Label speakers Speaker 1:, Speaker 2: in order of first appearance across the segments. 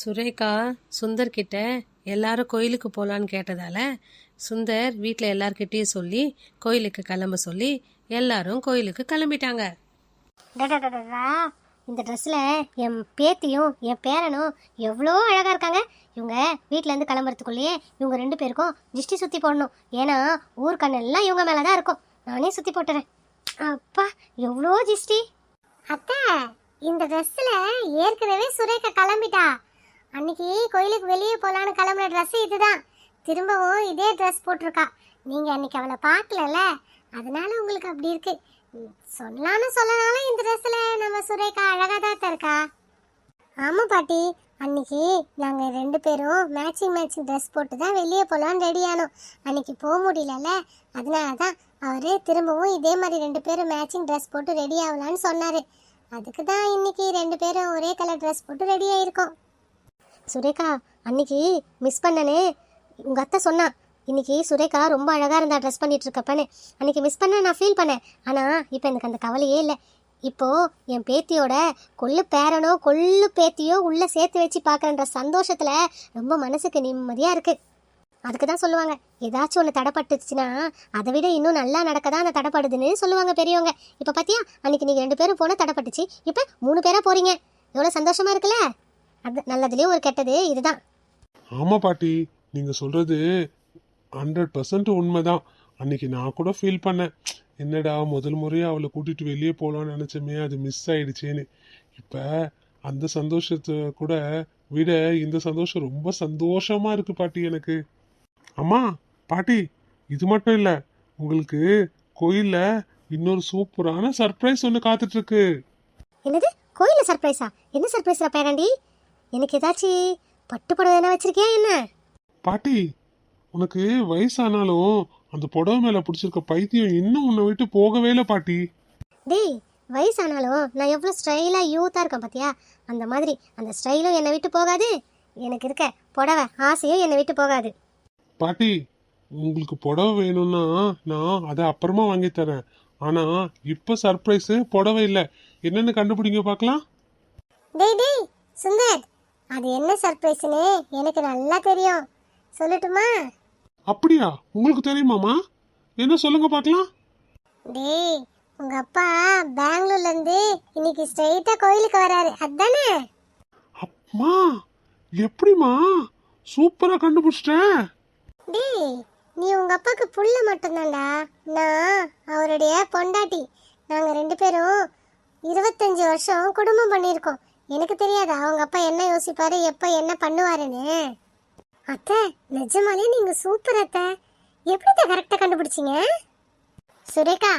Speaker 1: சுரேகா சுந்தர் கிட்ட எல்லாரும் கோயிலுக்கு போகலான்னு கேட்டதால சுந்தர் வீட்டில் எல்லார்கிட்டயும் சொல்லி கோயிலுக்கு கிளம்ப சொல்லி எல்லாரும் கோயிலுக்கு கிளம்பிட்டாங்க.
Speaker 2: இந்த ட்ரெஸ்ஸில் என் பேத்தியும் என் பேரனும் எவ்வளோ அழகாக இருக்காங்க. இவங்க வீட்டிலேருந்து கிளம்புறதுக்குள்ளேயே இவங்க ரெண்டு பேருக்கும் திஷ்டி சுற்றி போடணும். ஏன்னா ஊர் கண்ணெல்லாம் இவங்க மேலே தான் இருக்கும். நானே சுற்றி போட்டுறேன். அப்பா எவ்வளோ திஷ்டி அத்தை இந்த ட்ரெஸ்ஸில் ஏற்கனவே சுரேகா கிளம்பிட்டா. அன்னைக்கு கோயிலுக்கு வெளியே போகலான்னு கிளம்புற ட்ரெஸ் இதுதான். திரும்பவும் இதே ட்ரெஸ் போட்டிருக்கா. நீங்கள் அன்னைக்கு அவளை பார்க்கலல்ல? அதனால உங்களுக்கு அப்படி இருக்கு. ம், சொல்லலாம்னு சொல்லனாலும் இந்த ட்ரெஸ்ஸில் நம்ம சுரேகா அழகாக தான் இருக்கா? ஆமாம் பாட்டி. அன்னைக்கு நாங்கள் ரெண்டு பேரும் மேட்சிங் மேட்சிங் ட்ரெஸ் போட்டு தான் வெளியே போகலான்னு ரெடி அன்னைக்கு போக முடியலல்ல. அதனால தான் அவர் திரும்பவும் இதே மாதிரி ரெண்டு பேரும் மேட்சிங் ட்ரெஸ் போட்டு ரெடி ஆகலான்னு சொன்னார். அதுக்கு தான் இன்னைக்கு ரெண்டு பேரும் ஒரே கலர் ட்ரெஸ் போட்டு ரெடி ஆகியிருக்கோம் சுரேகா அன்னைக்கு மிஸ் பண்ணனே. உங்கள் அத்தை சொன்னா இன்னைக்கு சுரேகா ரொம்ப அழகாக இருந்தா ட்ரெஸ் பண்ணிட்டு இருக்கப்பன்னு. அன்னைக்கு மிஸ் பண்ண நான் ஃபீல் பண்ணேன். ஆனால் இப்போ எனக்கு அந்த கவலையே இல்லை. இப்போது என் பேத்தியோட கொள்ளு பேரனோ கொள்ளு பேத்தியோ உள்ளே சேர்த்து வச்சு பார்க்குறன்ற சந்தோஷத்தில் ரொம்ப மனசுக்கு நிம்மதியாக இருக்குது அதுக்கு தான் சொல்லுவாங்க ஏதாச்சும் ஒன்று தடைப்பட்டுச்சுன்னா அதை விட இன்னும் நல்லா நடக்க தான் அந்த தடைப்படுதுன்னு சொல்லுவாங்க பெரியவங்க. இப்போ பார்த்தியா அன்னைக்கு நீங்கள் ரெண்டு பேரும் போனால் தடைப்பட்டுச்சு இப்போ மூணு பேராக போகிறீங்க எவ்வளோ சந்தோஷமாக இருக்குல்ல? அது நல்லதுலேயும் ஒரு கெட்டது இதுதான்.
Speaker 3: ஆமா பாட்டி நீங்க சொல்றது ஹண்ட்ரட் பர்சன்ட் உண்மைதான். அன்னைக்கு நான் கூட ஃபீல் பண்ணேன். என்னடா முதல் முறையா அவளை கூட்டிட்டு வெளியே போகலான்னு நினைச்சோமே அது மிஸ் ஆயிடுச்சேன்னு. இப்ப அந்த சந்தோஷத்தை கூட விட இந்த சந்தோஷம் ரொம்ப சந்தோஷமா இருக்கு பாட்டி எனக்கு. அம்மா பாட்டி இது மட்டும் இல்ல உங்களுக்கு கோயில்ல இன்னொரு சூப்பரான சர்ப்ரைஸ் ஒன்று காத்துட்டு இருக்கு.
Speaker 2: என்னது? கோயிலில் சர்ப்ரைஸா என்ன சர்ப்ரைஸ்ரா பேராண்டி? எனக்கு ஏதாச்சும் பட்டு புடவை என்ன வச்சிருக்கியா என்ன?
Speaker 3: பாட்டி உனக்கு வயசானாலும் அந்த புடவை மேல பிடிச்சிருக்க பைத்தியம் இன்னும் உன்னை விட்டு போகவே இல்லை பாட்டி.
Speaker 2: டேய் வயசானாலும் நான் எவ்வளோ ஸ்டைலாக யூத்தாக இருக்கேன் பார்த்தியா அந்த மாதிரி அந்த ஸ்டைலும் என்னை விட்டு போகாது. எனக்கு இருக்க புடவை ஆசையும் என்னை விட்டு போகாது.
Speaker 3: பாட்டி உங்களுக்கு புடவை வேணும்னா நான் அதை அப்புறமா வாங்கி தரேன். ஆனா இப்ப சர்ப்ரைஸ் புடவை இல்லை. என்னன்னு கண்டுபிடிங்க பார்க்கலாம்.
Speaker 2: டேய் டேய் சுந்தர் அது என்ன சர்ப்ரைஸ்னு எனக்கு நல்லா தெரியும். சொல்லட்டுமா?
Speaker 3: அப்படியா? உங்களுக்கு தெரியுமாமா என்ன சொல்லுங்க பார்க்கலாம்.
Speaker 2: டேய் உங்க அப்பா பெங்களூர்ல இருந்து இன்னைக்கு ஸ்ட்ரைட்டா கோயிலுக்கு வராரு. அதானே?
Speaker 3: அம்மா எப்படிமா சூப்பரா கண்டுபிடிச்சிட்டேன்
Speaker 2: டேய் நீ உங்க அப்பாக்கு புள்ள மட்டும்தான்டா. நான் அவருடைய பொண்டாட்டி. நாங்க ரெண்டு பேரும் இருபத்தஞ்சு வருஷம் குடும்பம் பண்ணியிருக்கோம். எனக்கு தெரியாது? அவங்க அப்பா என்ன யோசிப்பாரு? எப்போ என்ன பண்ணுவாருன்னு? அத்தை நிஜமாலே நீங்க சூப்பர் அத்தை. எப்படி கரெக்டாக கண்டுபிடிச்சீங்க? சுரேகா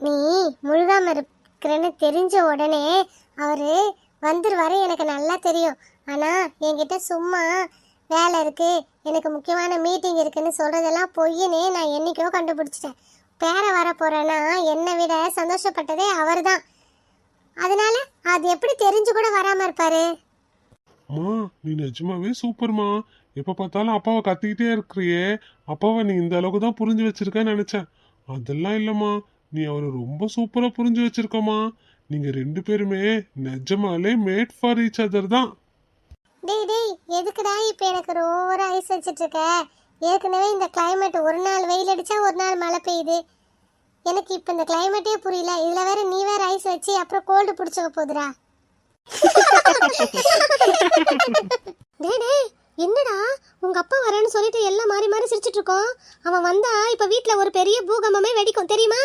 Speaker 2: நீ முழுகாம இருக்கிறேன்னு தெரிஞ்ச உடனே அவர் வந்துருவாரு. எனக்கு நல்லா தெரியும். ஆனால் என்கிட்ட சும்மா வேலை இருக்குது எனக்கு முக்கியமான மீட்டிங் இருக்குன்னு சொல்கிறதெல்லாம் பொய்யுன்னு நான் என்னைக்கோ கண்டுபிடிச்சிட்டேன். பேரை வர போகிறேன்னா என்னை விட சந்தோஷப்பட்டதே அவர் தான் அதனால அது எப்படி தெரிஞ்சு கூட வராம இருப்பாரு?
Speaker 3: அம்மா நீ நிஜமாவே சூப்பர்மா. எப்ப பார்த்தாலும் அப்பாவை கத்திக்கிட்டே இருக்கிறியே. அப்பாவை நீ இந்த அளவுக்கு தான் புரிஞ்சு வச்சிருக்கன்னு நினைச்சேன். அதெல்லாம் இல்லம்மா. நீ அவரை ரொம்ப சூப்பரா புரிஞ்சு வச்சிருக்கம்மா. நீங்க ரெண்டு பேருமே நிஜமாலே மேட் ஃபார் ஈச் அதர் தான்.
Speaker 2: டேய் டேய் எதுக்குடா இப்போ எனக்கு ரோர ஐஸ் வச்சிட்டு இருக்க? ஏற்கனவே இந்த climate ஒரு நாள் வெயில் அடிச்சா ஒரு நாள் மழை பெய்யுது. எனக்கு இப்போ இந்த கிளைமேட்டே புரியல. இதில் வேற நீ வேற ஐஸ் வச்சு அப்புறம் கோல்டு பிடிச்சக்க போகுதுடா. டேய் டேய் என்னடா? உங்க அப்பா வரேன்னு சொல்லிட்டு எல்லாம் மாறி மாறி சிரிச்சிட்டு இருக்கோம். அவன் வந்தா இப்ப வீட்ல ஒரு பெரிய பூகம்பமே வெடிக்கும் தெரியுமா?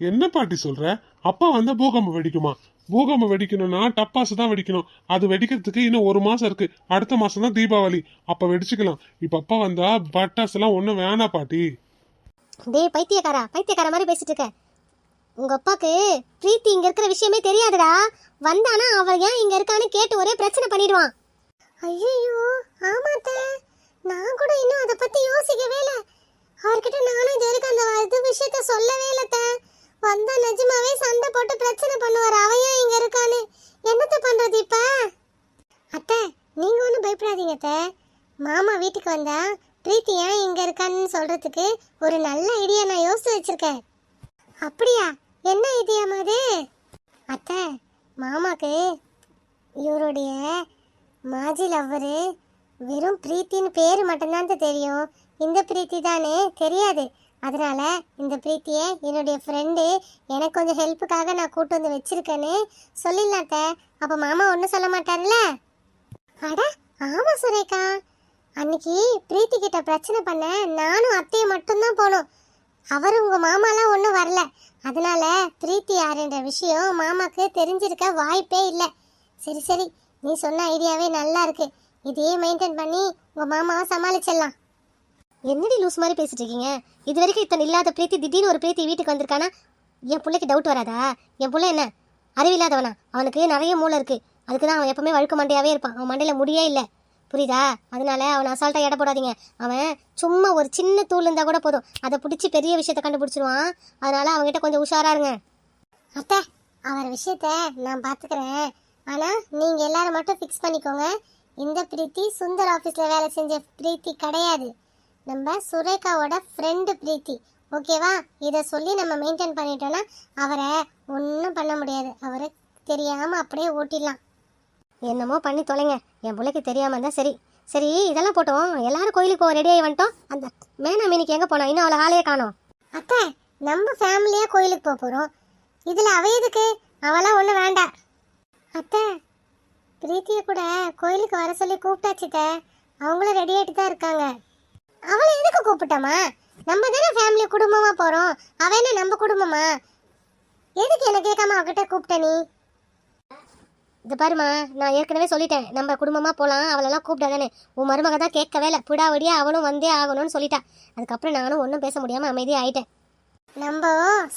Speaker 3: என்ன பாட்டி சொல்ற? அப்பா வந்தா பூகம்பம் வெடிக்குமா? பூகம்பம் வெடிக்கணும்னா டப்பாசு தான் வெடிக்கணும். அது வெடிக்கிறதுக்கு இன்னும் ஒரு மாசம் இருக்கு. அடுத்த மாசம் தான் தீபாவளி. அப்ப வெடிச்சுக்கலாம். இப்ப அப்பா வந்தா பட்டாசு எல்லாம் ஒண்ணும் வேணாம் பாட்டி.
Speaker 2: டேய் பைத்தியக்காரா பைத்தியக்கார மாதிரி பேசிட்டு இருக்க. உங்க அப்பாக்கு பிரீத்தி இங்க இருக்கிற விஷயமே தெரியாதுடா. வந்தானா அவன் ஏன் இங்க இருக்கான்னு கேட்டு ஒரே பிரச்சனை பண்ணிடுவான். ஐயோ ஆமாத்த. நான் கூட இன்னும் அதை பத்தி யோசிக்கவே இல்லை. அவர்கிட்ட நானும் இது வரைக்கும் அந்த இது விஷயத்த சொல்லவே இல்லத்த வந்தா நிஜமாவே சண்டை போட்டு பிரச்சனை பண்ணுவார். அவன் ஏன் இங்க இருக்கான்னு. என்னத்த பண்றது இப்ப? அத்தை நீங்க ஒன்றும் பயப்படாதீங்க அத்தை மாமா வீட்டுக்கு வந்தா பிரீத்தி ஏன் இங்கே இருக்கான்னு சொல்கிறதுக்கு ஒரு நல்ல ஐடியா நான் யோசித்து வச்சுருக்கேன். அப்படியா? என்ன ஐடியாமா அது? அத்தை மாமாக்கு இவருடைய மாஜி லவ்வரு வெறும் பிரீத்தின்னு பேர் மட்டும்தான் தெரியும். இந்த பிரீத்தி தானே தெரியாது. அதனால் இந்த பிரீத்தியை என்னுடைய ஃப்ரெண்டு எனக்கு கொஞ்சம் ஹெல்ப்புக்காக நான் கூட்டு வந்து வச்சிருக்கேன்னு சொல்லிடலாத்த அப்போ மாமா ஒன்றும் சொல்ல மாட்டார்ல அட ஆமாம் சுரேகா. அன்னைக்கு பிரீத்தி கிட்ட பிரச்சனை பண்ண நானும் அத்தையும் மட்டும்தான் போனோம். அவர் உங்க மாமாலாம் ஒன்றும் வரல. அதனால பிரீத்தி யாருன்ற விஷயம் மாமாக்கு தெரிஞ்சிருக்க வாய்ப்பே இல்லை. சரி சரி நீ சொன்ன ஐடியாவே நல்லா இருக்கு. இதையே மெயின்டைன் பண்ணி உங்க மாமாவை சமாளிச்சிடலாம். என்னடி லூஸ் மாதிரி பேசிட்டு இருக்கீங்க? இது வரைக்கும் இத்தனை இல்லாத பிரீத்தி திடீர்னு ஒரு பிரீத்தி வீட்டுக்கு வந்திருக்கானா? என் பிள்ளைக்கு டவுட் வராதா? என் பிள்ளை என்ன? அறிவில்லாதவனா? அவனுக்கு நிறைய மூளை இருக்கு. அதுக்கு தான் அவன் எப்பவுமே வழுக்க மண்டையாவே இருப்பான். அவன் மண்டையில முடியே இல்லை. புரியுதா? அதனால அவனை அசால்ட்டாக எடை போடாதீங்க. அவன் சும்மா ஒரு சின்ன தூள் இருந்தால் கூட போதும். அதை பிடிச்சி பெரிய விஷயத்த கண்டுபிடிச்சிருவான். அதனால அவன்கிட்ட கொஞ்சம் உஷாரா இருங்க. அத்தை அவர் விஷயத்த நான் பார்த்துக்கிறேன் ஆனால் நீங்கள் எல்லாரும் மட்டும் ஃபிக்ஸ் பண்ணிக்கோங்க. இந்த பிரீத்தி சுந்தர் ஆஃபீஸில் வேலை செஞ்ச பிரீத்தி கிடையாது. நம்ம சுரேகாவோட ஃப்ரெண்டு பிரீத்தி. ஓகேவா இதை சொல்லி நம்ம மெயின்டைன் பண்ணிட்டோன்னா அவரை ஒன்றும் பண்ண முடியாது. அவரை தெரியாமல் அப்படியே ஓட்டிடலாம். என்னமோ பண்ணி தொலைங்க. என் பிள்ளைக்கு தெரியாம இருந்தா சரி. சரி இதெல்லாம் போட்டோம். எல்லாரும் கோயிலுக்கு ரெடி ஆகி வந்துட்டோம். அந்த மேனா மீனுக்கு எங்க போனோம்? இன்னும் அவளை ஆளையே காணோம். அத்தை நம்ம ஃபேமிலியாக கோயிலுக்கு போக போறோம். இதுல அவ எதுக்கு? அவளாம் ஒன்றும் வேண்டாம் அத்தை பிரீத்தியை கூட கோயிலுக்கு வர சொல்லி கூப்பிட்டாச்சுத்த அவங்களும் ரெடி ஆகிட்டு தான் இருக்காங்க. அவளை எதுக்கு கூப்பிட்டோமா? நம்ம தானே ஃபேமிலி குடும்பமா போறோம். அவ என்ன நம்ம குடும்பமா? எதுக்கு என்ன கேட்காம அவகிட்ட கூப்பிட்ட நீ? இது பாருமா நான் ஏற்கனவே சொல்லிட்டேன். நம்ம குடும்பமாக போகலாம் அவளெல்லாம் கூப்பிடாதானே. உன் மருமக தான் கேட்கவே இல்லை புடாவடியே அவளும் வந்தே ஆகணும்னு சொல்லிட்டா. அதுக்கப்புறம் நானும் ஒன்றும் பேச முடியாமல் அமைதியாக ஆயிட்டேன். நம்ம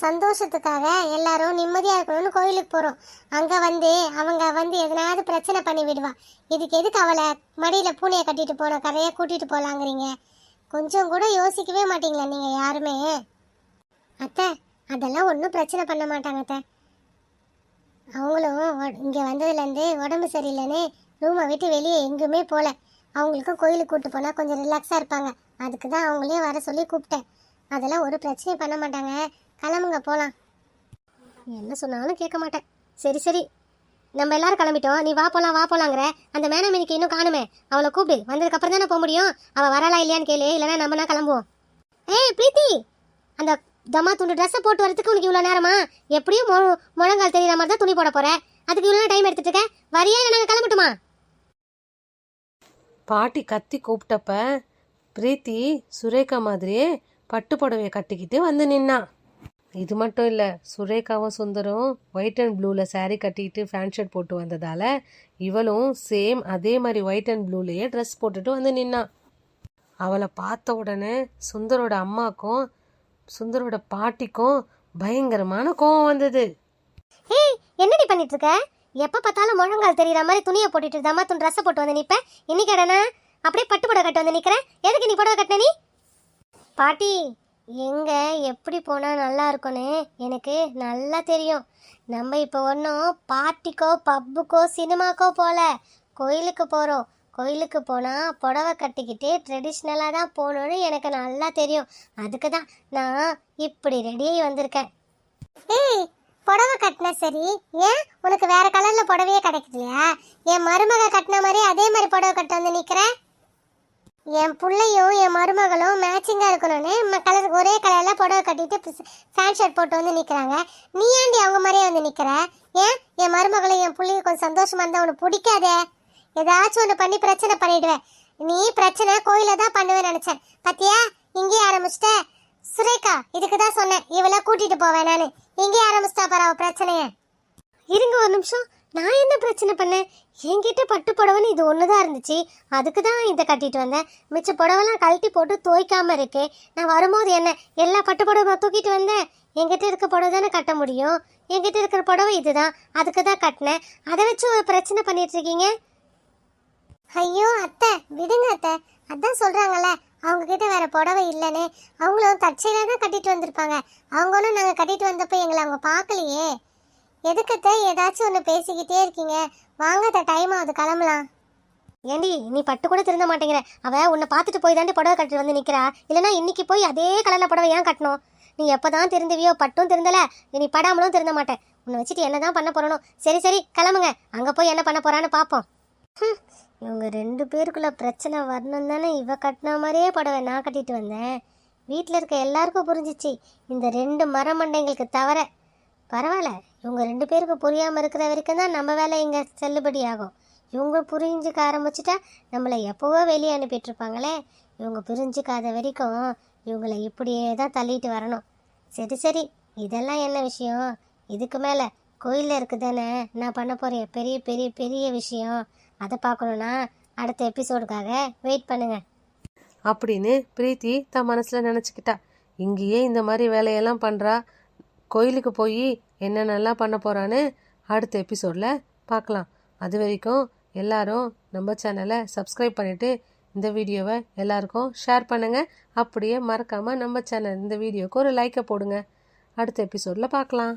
Speaker 2: சந்தோஷத்துக்காக எல்லாரும் நிம்மதியா இருக்கணும்னு கோயிலுக்கு போறோம். அங்க வந்து அவங்க வந்து எதனாவது பிரச்சனை பண்ணி விடுவா. இதுக்கு எதுக்கு அவளை மடியில பூனையை கட்டிட்டு போன கரையை கூட்டிட்டு போலாங்கிறீங்க? கொஞ்சம் கூட யோசிக்கவே மாட்டீங்களா நீங்க யாருமே. அத்தை அதெல்லாம் ஒன்றும் பிரச்சனை பண்ண மாட்டாங்க அத்தை. அவங்களும் இங்கே வந்ததுலேருந்து உடம்பு சரியில்லைன்னு ரூமை விட்டு வெளியே எங்குமே போகல அவங்களுக்கும் கோயிலுக்கு கூப்பிட்டு போனால் கொஞ்சம் ரிலாக்ஸாக இருப்பாங்க. அதுக்கு தான் அவங்களையும் வர சொல்லி கூப்பிட்டேன். அதெல்லாம் ஒரு பிரச்சனையும் பண்ண மாட்டாங்க. கிளம்புங்க போகலாம் என்ன சொன்னாலும் கேட்க மாட்டேன். சரி சரி. நம்ம எல்லாரும் கிளம்பிட்டோம். நீ வா போலாம் வா போலாங்கிற. அந்த மேனமேனிக்கு இன்னும் காணுமே. அவளை கூப்பிடு. வந்ததுக்கப்புறம் தானே போக முடியும்? அவள் வரலா இல்லையான்னு கேளு. இல்லைன்னா நம்மனா கிளம்புவோம். ஏய் பிரீத்தி! அந்த தம்மா துண்டு ட்ரெஸ்ஸை போட்டு வரதுக்கு உனக்கு இவ்வளோ நேரமா? எப்படியும் மொ முழங்கால் தெரியுற மாதிரி தான் துணி போட போகிறேன் அதுக்கு இவ்வளோ டைம் எடுத்துட்டு இருக்க? வரியா இல்லை நாங்கள் கிளம்பட்டுமா?
Speaker 1: பாட்டி கத்தி கூப்பிட்டப்ப பிரீத்தி சுரேகா மாதிரியே பட்டு புடவையை கட்டிக்கிட்டு வந்து நின்னா. இது மட்டும் இல்லை சுரேகாவும் சுந்தரும் ஒயிட் அண்ட் ப்ளூவில் சாரீ கட்டிக்கிட்டு ஃபேண்ட் ஷர்ட் போட்டு வந்ததால் இவளும் சேம் அதே மாதிரி ஒயிட் அண்ட் ப்ளூலேயே ட்ரெஸ் போட்டுட்டு வந்து நின்னா. அவளை பார்த்த உடனே சுந்தரோட அம்மாக்கும் சுந்தரோட பாட்டிக்கும் பயங்கரமான கோவம் வந்தது.
Speaker 2: ஹே என்னடி பண்ணிட்டு இருக்க எப்போ பார்த்தாலும் முழங்கால் தெரியற மாதிரி துணியை போட்டுட்டு தம்மா துண்டு ட்ரெஸ்ஸை போட்டு வந்து நிற்ப இன்னைக்கு இடனா அப்படியே பட்டு புடவை கட்டி வந்து நிற்கிறேன் எதுக்கு நீ புடவை கட்டின நீ? பாட்டி எங்க எப்படி போனால் நல்லா இருக்கும்னு எனக்கு நல்லா தெரியும். நம்ம இப்போ ஒன்றும் பார்ட்டிக்கோ பப்புக்கோ சினிமாக்கோ போகல கோயிலுக்கு போகிறோம் கோயிலுக்கு போனால் புடவை கட்டிக்கிட்டு ட்ரெடிஷ்னலாக தான் போகணுன்னு எனக்கு நல்லா தெரியும். அதுக்கு தான் நான் இப்படி ரெடியாகி வந்திருக்கேன். ஏய் புடவை கட்டின சரி ஏன்? உனக்கு வேற கலரில் புடவையே கிடைக்கலையா? என் மருமக கட்டின மாதிரி அதே மாதிரி புடவை கட்ட வந்து நிற்கிறேன் என் பிள்ளையும் என் மருமகளும் மேட்சிங்காக இருக்கணும்னு கலர் ஒரே கலரில் புடவை கட்டிட்டு ஃபேன் ஷர்ட் போட்டு வந்து நிற்கிறாங்க நீ ஏண்டி அவங்க மாதிரியே வந்து நிற்கிற ஏன்? என் மருமகளும் என் பிள்ளையும் கொஞ்சம் சந்தோஷமாக இருந்தால் உனக்கு பிடிக்காதே? ஏதாச்சும் ஒன்று பண்ணி பிரச்சனை பண்ணிடுவேன். நீ பிரச்சனை கோயில தான் பண்ணுவேன்னு நினைச்சேன். பத்தியா? இங்கேயே ஆரம்பிச்சிட்ட. சுரேகா இதுக்கு தான் சொன்னேன். இவளை கூட்டிட்டு போவேன் நானு. இங்கேயே ஆரம்பிச்சிட்டா பாரு பிரச்சனையே பிரச்சனைய. இருங்க ஒரு நிமிஷம். நான் என்ன பிரச்சனை பண்ணேன்? என்கிட்ட பட்டு புடவைன்னு இது ஒன்று தான் இருந்துச்சு. அதுக்கு தான் இதை கட்டிட்டு வந்தேன். மிச்ச புடவெல்லாம் கழட்டி போட்டு துவைக்காம இருக்கு. நான் வரும்போது என்ன எல்லா பட்டு புடவை தூக்கிட்டு வந்தேன்? என்கிட்ட இருக்க புடவை தானே கட்ட முடியும்? என்கிட்ட இருக்கிற புடவை இதுதான். அதுக்கு தான் கட்டினேன். அதை வச்சு ஒரு பிரச்சனை பண்ணிட்டு இருக்கீங்க? ஐயோ அத்தை விடுங்க அத்தை. அதான் சொல்றாங்கல்ல அவங்க கிட்ட வேற புடவை இல்லைன்னு அவங்களும் தற்செயலாக தான் கட்டிட்டு வந்திருப்பாங்க. அவங்களும் நாங்கள் கட்டிட்டு வந்தப்போ எங்களை அவங்க பார்க்கலையே. எதுக்கத்த ஏதாச்சும் ஒன்று பேசிக்கிட்டே இருக்கீங்க. வாங்க அத்தை டைம் ஆகுது கிளம்பலாம். ஏண்டி நீ பட்டு கூட திருந்த மாட்டேங்கிற. அவ உன்னை பார்த்துட்டு போய் தாண்டி புடவை கட்டிட்டு வந்து நிற்கிறா இல்லைன்னா இன்னைக்கு போய் அதே கலரில் புடவை ஏன் கட்டணும்? நீ எப்பதான் திருந்துவியோ பட்டும் திருந்தல. நீ படாமலும் திருந்த மாட்டேன். உன்னை வச்சுட்டு என்னதான் பண்ண போறணும் சரி சரி கிளம்புங்க. அங்கே போய் என்ன பண்ண போறான்னு
Speaker 4: பார்ப்போம் இவங்க ரெண்டு பேருக்குள்ள பிரச்சனை வரணும் தானே இவ கட்டின மாதிரியே புடவை நான் கட்டிட்டு வந்தேன். வீட்டில் இருக்க எல்லாருக்கும் புரிஞ்சிச்சு இந்த ரெண்டு மரமண்டைங்களுக்கு தவிர. பரவாயில்ல இவங்க ரெண்டு பேருக்கு புரியாமல் இருக்கிற வரைக்கும் தான் நம்ம வேலை இங்கே செல்லுபடி ஆகும். இவங்க புரிஞ்சுக்க ஆரம்பிச்சிட்டா நம்மளை எப்போவோ வெளியே அனுப்பிட்டுருப்பாங்களே இவங்க புரிஞ்சுக்காத வரைக்கும் இவங்களை இப்படியே தான் தள்ளிட்டு வரணும். சரி சரி இதெல்லாம் என்ன விஷயம்? இதுக்கு மேலே கோயிலில் இருக்குதானே? நான் பண்ண போகிறேன் பெரிய பெரிய பெரிய விஷயம். அதை பார்க்கணுன்னா அடுத்த எபிசோடுக்காக வெயிட் பண்ணுங்க.
Speaker 1: அப்படின்னு பிரீத்தி தன் மனசில் நினச்சிக்கிட்டா. இங்கேயே இந்த மாதிரி வேலையெல்லாம் பண்ணுறா கோயிலுக்கு போய் என்னென்னலாம் பண்ண போகிறான்னு அடுத்த எபிசோடில் பார்க்கலாம் அது வரைக்கும் எல்லாரும் நம்ம சேனலை சப்ஸ்கிரைப் பண்ணிவிட்டு இந்த வீடியோவை எல்லாருக்கும் ஷேர் பண்ணுங்கள் அப்படியே மறக்காமல் நம்ம சேனல் இந்த வீடியோவுக்கு ஒரு லைக்கை போடுங்க. அடுத்த எபிசோடில் பார்க்கலாம்